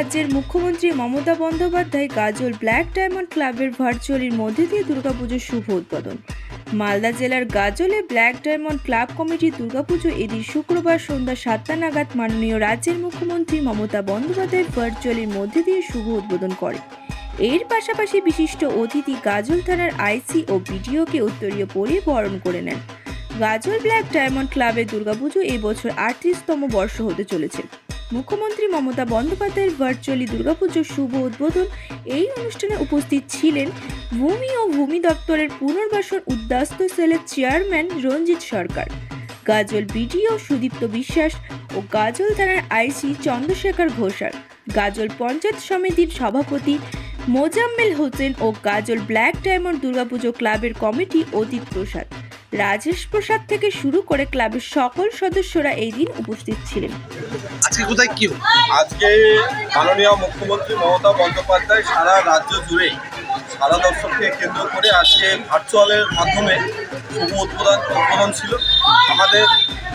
রাজ্যের মুখ্যমন্ত্রী মমতা বন্দ্যোপাধ্যায় গাজল black diamond ক্লাবের ভার্চুয়ালির মধ্যে দিয়ে দুর্গাপুজোর শুভ উদ্বোধন। মালদা জেলার গাজলে ব্ল্যাক ডায়মন্ড ক্লাব কমিটির দুর্গাপুজো এদিন শুক্রবার সন্ধ্যা সাতটা নাগাদ মাননীয় রাজ্যের মুখ্যমন্ত্রী মমতা বন্দ্যোপাধ্যায় ভার্চুয়ালির মধ্যে দিয়ে শুভ উদ্বোধন করে। এর পাশাপাশি বিশিষ্ট অতিথি গাজল থানার আইসি ও বিডিওকে উত্তরীয় পরিয়ে বরণ করে নেন। গাজল ব্ল্যাক ডায়মন্ড ক্লাবের দুর্গাপুজো এই বছর আটত্রিশতম বর্ষ হতে চলেছে। মুখ্যমন্ত্রী মমতা বন্দ্যোপাধ্যায়ের ভার্চুয়ালি দুর্গাপুজোর শুভ উদ্বোধন এই অনুষ্ঠানে উপস্থিত ছিলেন ভূমি ও ভূমি দপ্তরের পুনর্বাসন উদ্বাস্ত সেলের চেয়ারম্যান রঞ্জিত সরকার, গাজল বিডিও সুদীপ্ত বিশ্বাস ও গাজল থানার আইসি চন্দ্রশেখর ঘোষাল, গাজল পঞ্চায়েত সমিতির সভাপতি মোজাম্মেল হোসেন ও গাজল ব্ল্যাক ডায়মন্ড দুর্গাপুজো ক্লাবের কমিটি অতীত প্রসাদ। রাজেশ প্রসাদ থেকে শুরু করে ক্লাবের সকল সদস্যরা এই দিন উপস্থিত ছিলেন। আজকে কোথায় কি আজকে মাননীয় মুখ্যমন্ত্রী মমতা বন্দ্যোপাধ্যায় সারা রাজ্য জুড়েই সারা দর্শককে কেন্দ্র করে আজকে ভার্চুয়ালের মাধ্যমে শুভ উদ্বোধন উদ্বোধন ছিল। আমাদের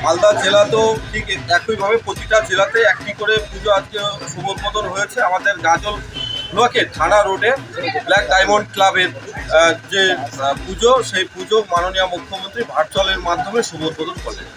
মালদা জেলাতেও ঠিক একইভাবে প্রতিটা জেলাতে একটি করে পুজো আজকে শুভ উদ্বোধন হয়েছে। আমাদের গাজল ব্লকের থানা রোডে ব্ল্যাক ডায়মন্ড ক্লাবের যে পুজো সেই পুজো মাননীয় মুখ্যমন্ত্রী ভার্চুয়ালের মাধ্যমে শুভ উদ্বোধন করলেন।